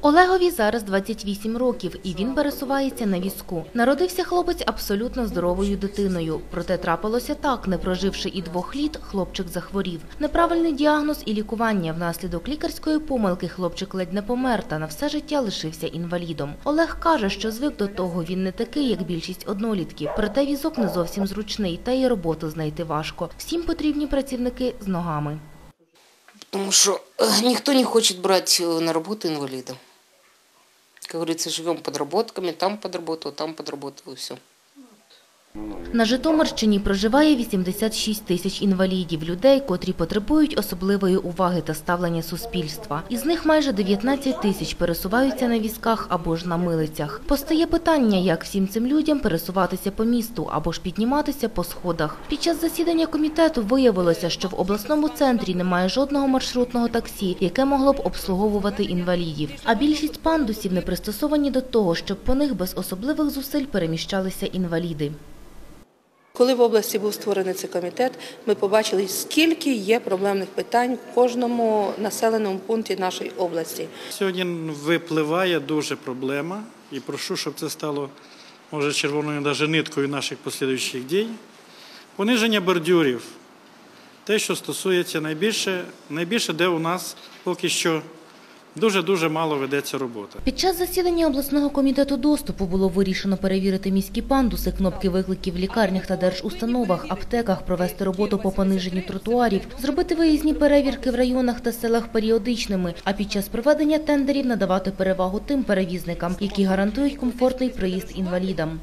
Олегові зараз 28 років, і він пересувається на візку. Народився хлопець абсолютно здоровою дитиною. Проте трапилося так, не проживши і двох літ, хлопчик захворів. Неправильний діагноз і лікування. Внаслідок лікарської помилки хлопчик ледь не помер та на все життя лишився інвалідом. Олег каже, що звик до того він не такий, як більшість однолітків. Проте візок не зовсім зручний, та й роботу знайти важко. Всім потрібні працівники з ногами. Потому что э, никто не хочет брать э, на работу инвалида. Как говорится, живем подработками, там подработал, там подработал и все. На Житомирщині проживає 86 тисяч інвалідів, людей, котрі потребують особливої уваги та ставлення суспільства. Із них майже 19 тисяч пересуваються на візках або ж на милицях. Постає питання, як всім цим людям пересуватися по місту або ж підніматися по сходах. Під час засідання комітету виявилося, що в обласному центрі немає жодного маршрутного таксі, яке могло б обслуговувати інвалідів. А більшість пандусів не пристосовані до того, щоб по них без особливих зусиль переміщалися інваліди. Коли в області був створений цей комітет, ми побачили, скільки є проблемних питань в кожному населеному пункті нашої області. Сьогодні випливає дуже проблема, і прошу, щоб це стало може червоною навіть ниткою наших послідуючих дій. Пониження бордюрів. Те, що стосується найбільше, найбільше, де у нас поки що дуже-дуже мало ведеться робота. Під час засідання обласного комітету доступу було вирішено перевірити міські пандуси, кнопки викликів в лікарнях та держустановах, аптеках, провести роботу по пониженню тротуарів, зробити виїзні перевірки в районах та селах періодичними, а під час проведення тендерів надавати перевагу тим перевізникам, які гарантують комфортний проїзд інвалідам.